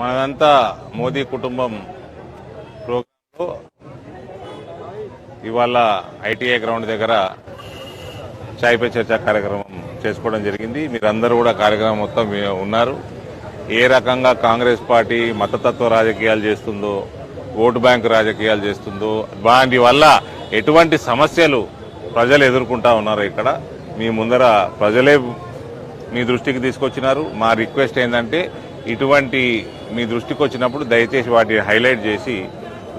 మనదంతా మోదీ కుటుంబం ప్రోగ్రాంలో ఇవాళ ఐటీఐ గ్రౌండ్ దగ్గర చాయ్ పే చర్చ కార్యక్రమం చేసుకోవడం జరిగింది. మీరందరూ కూడా కార్యక్రమం మొత్తం ఉన్నారు. ఏ రకంగా కాంగ్రెస్ పార్టీ మతతత్వ రాజకీయాలు చేస్తుందో ఓటు బ్యాంకు రాజకీయాలు చేస్తుందో దాని వల్ల ఎటువంటి సమస్యలు ప్రజలు ఎదుర్కొంటా ఉన్నారు ఇక్కడ. మీ ముందర ప్రజలే మీ దృష్టికి తీసుకొచ్చినారు. మా రిక్వెస్ట్ ఏంటంటే ఇటువంటి మీ దృష్టికి వచ్చినప్పుడు దయచేసి వాటిని హైలైట్ చేసి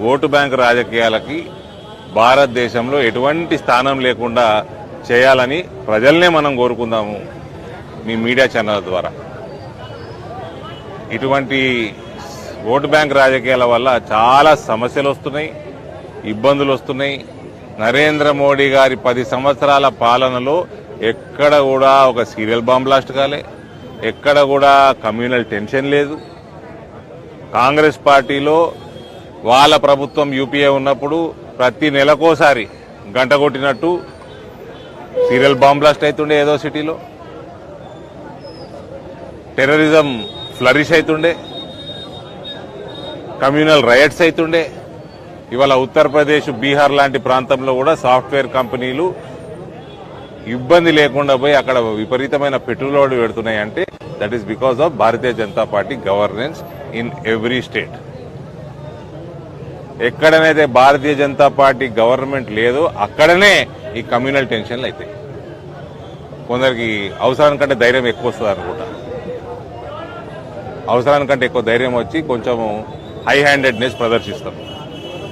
ఓటు బ్యాంక్ రాజకీయాలకి భారతదేశంలో ఎటువంటి స్థానం లేకుండా చేయాలని ప్రజల్నే మనం కోరుకుందాము మీ మీడియా ఛానల్ ద్వారా. ఇటువంటి ఓటు బ్యాంక్ రాజకీయాల వల్ల చాలా సమస్యలు వస్తున్నాయి ఇబ్బందులు వస్తున్నాయి. నరేంద్ర మోడీ గారి పది సంవత్సరాల పాలనలో ఎక్కడ కూడా ఒక సీరియల్ బాంబ్ బ్లాస్ట్ కాలే. ఎక్కడ కూడా కమ్యూనల్ టెన్షన్ లేదు. కాంగ్రెస్ పార్టీలో వాళ్ళ ప్రభుత్వం యూపీఏ ఉన్నప్పుడు ప్రతి నెలకోసారి గంట కొట్టినట్టు సీరియల్ బాంబ్ బ్లాస్ట్ అవుతుండే ఏదో సిటీలో. టెర్రరిజం ఫ్లరిష్ అవుతుండే కమ్యూనల్ రైట్స్ అవుతుండే ఇవాళ ఉత్తరప్రదేశ్ బీహార్ లాంటి ప్రాంతంలో కూడా సాఫ్ట్వేర్ కంపెనీలు ఇబ్బంది లేకుండా పోయి అక్కడ విపరీతమైన పెట్టుబడులు పెడుతున్నాయి అంటే that is because of Bharatiya Janata Party governance in every state ఎక్కడనైతే Bharatiya Janata party government లేదో అక్కడనే ఈ కమ్యూనల్ టెన్షన్లు అవుతాయి కొందరికి అవసరానికంటే ధైర్యం ఎక్కువ వస్తుంది అనుకుంటా. అవసరానికంటే ఎక్కువ ధైర్యం వచ్చి కొంచెము హై హ్యాండెడ్నెస్ ప్రదర్శిస్తాం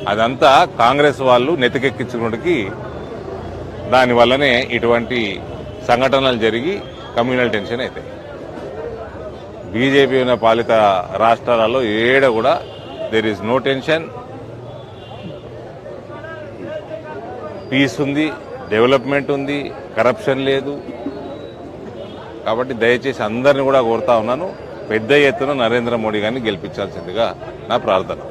అదంతా కాంగ్రెస్ వాళ్ళు నెతికెక్కించుకోవడానికి దానివల్లనే ఇటువంటి సంఘటనలు జరిగి కమ్యూనల్ టెన్షన్ అవుతాయి బీజేపీ ఉన్న పాలిత రాష్ట్రాలలో ఏడ కూడా there is no tension peace ఉంది డెవలప్మెంట్ ఉంది కరప్షన్ లేదు. కాబట్టి దయచేసి అందరిని కూడా కోరుతా ఉన్నాను. పెద్ద ఎత్తున నరేంద్ర మోడీ గారిని గెలిపించాల్సిందిగా నా ప్రార్థన.